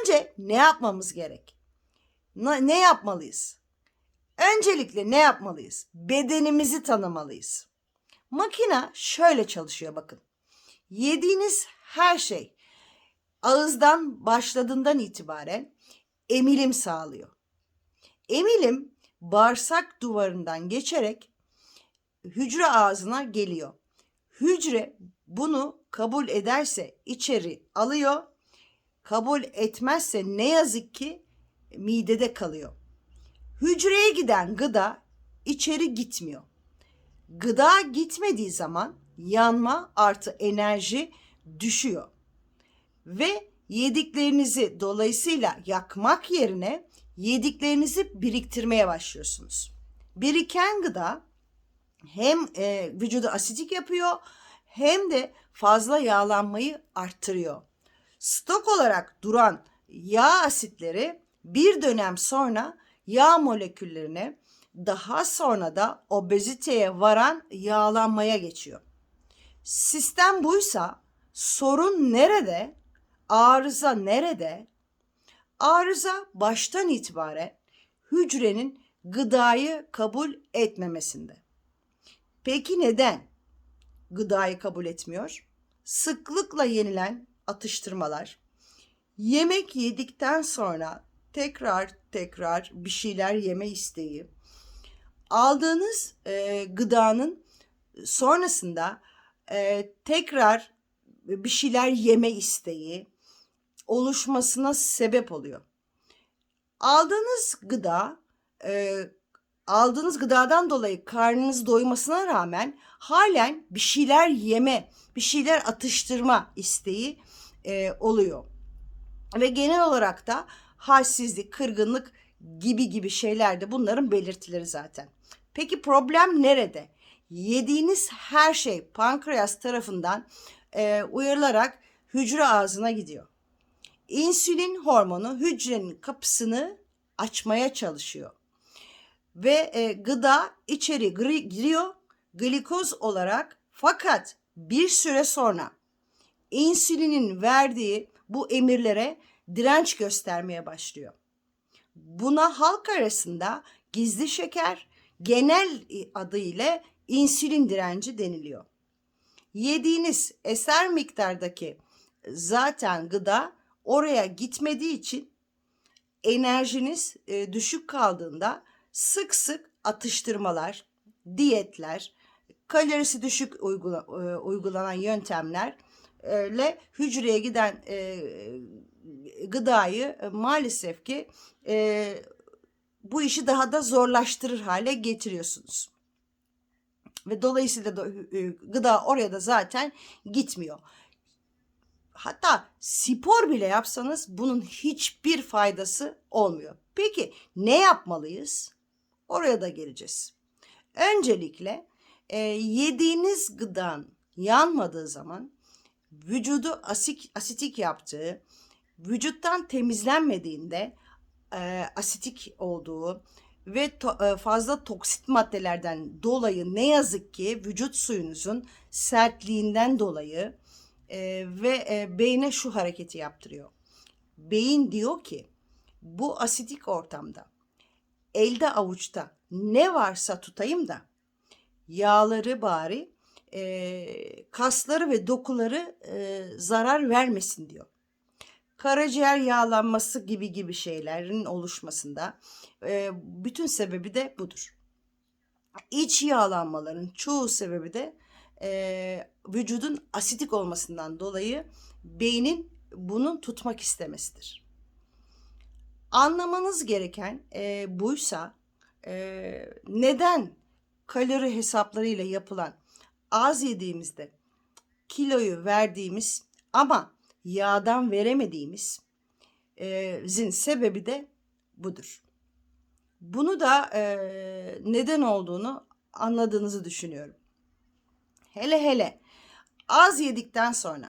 Önce ne yapmamız gerek? Ne yapmalıyız? Öncelikle ne yapmalıyız? Bedenimizi tanımalıyız. Makina şöyle çalışıyor bakın. Yediğiniz her şey ağızdan başladığından itibaren emilim sağlıyor. Emilim bağırsak duvarından geçerek hücre ağzına geliyor. Hücre bunu kabul ederse içeri alıyor. Kabul etmezse ne yazık ki midede kalıyor. Hücreye giden gıda içeri gitmiyor. Gıda gitmediği zaman yanma artı enerji düşüyor. Ve yediklerinizi dolayısıyla yakmak yerine yediklerinizi biriktirmeye başlıyorsunuz. Biriken gıda hem e, vücudu asitik yapıyor hem de fazla yağlanmayı arttırıyor. Stok olarak duran yağ asitleri bir dönem sonra yağ moleküllerine daha sonra da obeziteye varan yağlanmaya geçiyor. Sistem buysa sorun nerede? Arıza nerede? Arıza baştan itibaren hücrenin gıdayı kabul etmemesinde. Peki neden gıdayı kabul etmiyor? Sıklıkla yenilen atıştırmalar, yemek yedikten sonra tekrar tekrar bir şeyler yeme isteği, aldığınız e, gıdanın sonrasında e, tekrar bir şeyler yeme isteği oluşmasına sebep oluyor. Aldığınız gıda e, aldığınız gıdadan dolayı karnınız doymasına rağmen halen bir şeyler yeme, bir şeyler atıştırma isteği e, oluyor. Ve genel olarak da halsizlik, kırgınlık gibi gibi şeyler de bunların belirtileri zaten. Peki problem nerede? Yediğiniz her şey pankreas tarafından e, uyarılarak hücre ağzına gidiyor. İnsülin hormonu hücrenin kapısını açmaya çalışıyor. Ve e, gıda içeri giriyor glikoz olarak fakat bir süre sonra insülinin verdiği bu emirlere direnç göstermeye başlıyor. Buna halk arasında gizli şeker genel adı ile insülin direnci deniliyor. Yediğiniz eser miktardaki zaten gıda oraya gitmediği için enerjiniz e, düşük kaldığında sık sık atıştırmalar, diyetler, kalorisi düşük e, yöntemlerle hücreye giden e, gıdayı e, maalesef ki e, bu işi daha da zorlaştırır hale getiriyorsunuz. Ve dolayısıyla da e, gıda oraya da zaten gitmiyor. Hatta spor bile yapsanız bunun hiçbir faydası olmuyor. Peki ne yapmalıyız? Oraya da geleceğiz. Öncelikle e, yediğiniz gıdan yanmadığı zaman vücudu asik, asitik yaptığı, vücuttan temizlenmediğinde e, asitik olduğu ve to, e, fazla toksit maddelerden dolayı ne yazık ki vücut suyunuzun sertliğinden dolayı e, ve e, beyne şu hareketi yaptırıyor. Beyin diyor ki bu asitik ortamda elde avuçta ne varsa tutayım da yağları bari e, kasları ve dokuları e, zarar vermesin diyor. Karaciğer yağlanması gibi gibi şeylerin oluşmasında e, bütün sebebi de budur. İç yağlanmaların çoğu sebebi de e, vücudun asitik olmasından dolayı beynin bunun tutmak istemesidir. Anlamanız gereken e, buysa e, neden kalori hesaplarıyla yapılan az yediğimizde kiloyu verdiğimiz ama yağdan veremediğimiz e, zin sebebi de budur. Bunu da e, neden olduğunu anladığınızı düşünüyorum. Hele hele az yedikten sonra